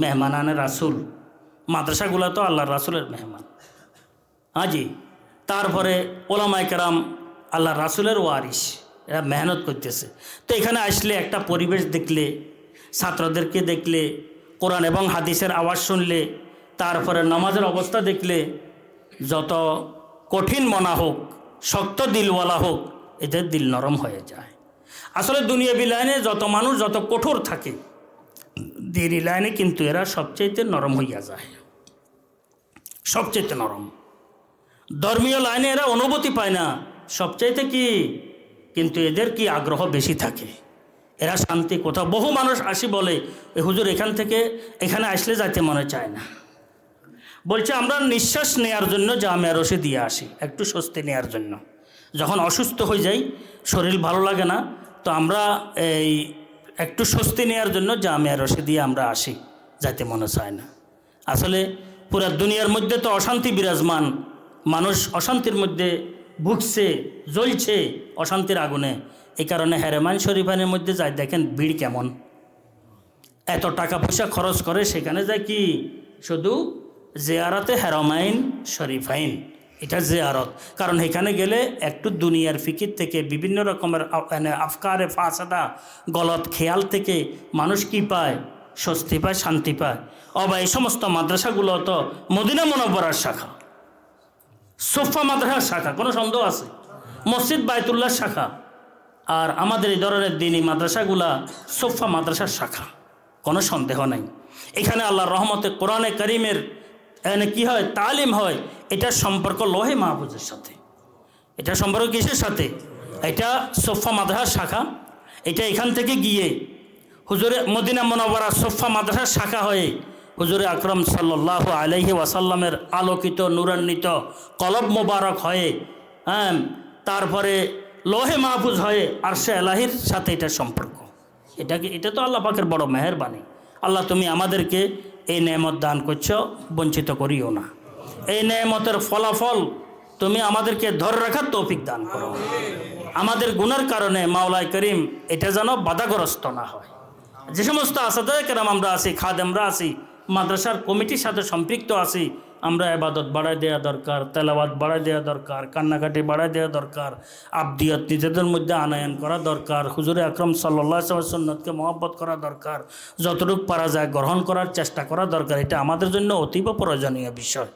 মেহমানানে রাসুল। মাদ্রাসাগুলো তো আল্লাহর রাসুলের মেহমান। হাজি তারপরে ওলামাই কেরাম আল্লাহ রাসুলের ওয়ারিস এরা মেহনত করতেছে। তো এখানে আসলে একটা পরিবেশ দেখলে, ছাত্রদেরকে দেখলে, কোরআন এবং হাদিসের আওয়াজ শুনলে, তারপরে নামাজের অবস্থা দেখলে, যত কঠিন মনা হোক, শক্ত দিলওয়ালা হোক, এদের দিল নরম হয়ে যায়। আসলে দুনিয়া বিলাইনে যত মানুষ, যত কঠোর থাকে দিনী লাইনে কিন্তু এরা সবচাইতে নরম হইয়া যায়। সবচেয়ে নরম। ধর্মীয় লাইনে এরা অনুভূতি পায় না। সবচাইতে কি? কিন্তু এদের কি আগ্রহ বেশি থাকে? এরা শান্তি কোথাও বহু মানুষ আসি বলে, এ হুজুর, এখান থেকে এখানে আসলে যাইতে মনে চায় না। বলছে, আমরা নিঃশ্বাস নেয়ার জন্য জামে রসে দিয়ে আসি, একটু স্বস্তি নেয়ার জন্য। যখন অসুস্থ হয়ে যাই, শরীর ভালো লাগে না, তো আমরা এই একটু স্বস্তি নেওয়ার জন্য জামিয়া রসে দিয়ে আমরা আসি যাতে মনে চায় না। আসলে পুরা দুনিয়ার মধ্যে তো অশান্তি বিরাজমান, মানুষ অশান্তির মধ্যে ভুগছে, জ্বলছে অশান্তির আগুনে। এই কারণে হেরেমান শরীফানের মধ্যে যায় দেখেন ভিড় কেমন। এত টাকা পয়সা খরচ করে সেখানে যায় কি? শুধু জেয়ারাতে হেরমাইন শরীফাইন। এটা জেয়ারত। কারণ এখানে গেলে একটু দুনিয়ার ফিকির থেকে, বিভিন্ন রকমের মানে আফকারে, ফাসাদা, গলত, খেয়াল থেকে মানুষ কি পায়? স্বস্তি পায়, শান্তি পায়। অবা এই সমস্ত মাদ্রাসাগুলো তো মদিনা মনোবরার শাখা। সোফা মাদ্রাসার শাখা, কোনো সন্দেহ আছে? মসজিদ বায়তুল্লাহ শাখা। আর আমাদের এই ধরনের দিনী মাদ্রাসাগুলা সোফা মাদ্রাসার শাখা। কোনো সন্দেহ নাই। এখানে আল্লাহর রহমতে কোরআনে করিমের এখানে কি হয়? তালিম হয়। এটার সম্পর্ক লোহে মাহফুজের সাথে। এটা সম্পর্ক কিসের সাথে? এটা সোফা মাদ্রাসার শাখা। এটা এখান থেকে গিয়ে হুজুরে মদিনা মনোবরা সোফা মাদ্রাসার শাখা হয়ে হুজুরে আকরম সাল্লাহ আলহি ওয়াসাল্লামের আলোকিত, নুরান্বিত কলব মোবারক হয়ে হ্যাঁ তারপরে লোহে মাহফুজ হয়ে আরশে এলাহির সাথে এটা সম্পর্ক। এটাকে এটা তো আল্লাহ পাকের বড় মেহরবানি। আল্লাহ তুমি আমাদেরকে এই নেমত দান করছ, বঞ্চিত করিও না। এই নেমতের ফলাফল তুমি আমাদেরকে ধরে রাখার তৌফিক দান করো। আমাদের গুণের কারণে মাওলাই করিম এটা যেন বাধাগ্রস্ত না হয়। যে সমস্ত আসাদে কেরাম আমরা আছি, খাদেমরা আছি, মাদ্রাসার কমিটির সাথে সম্পৃক্ত আছি, আমরা এবাদত বাড়ায় দেওয়া দরকার তেলাবাদ বাড়ায় দেওয়া দরকার, কান্নাকাটি বাড়ায় দেওয়া দরকার, আবদিয়ত নিজেদের মধ্যে আনায়ন করা দরকার, হুজুরে আকরম সাল্লাহ সন্ন্যতকে মহব্বত করা দরকার, যতটুকু পারা যায় গ্রহণ করার চেষ্টা করা দরকার, এটা আমাদের জন্য অতীব প্রয়োজনীয় বিষয়।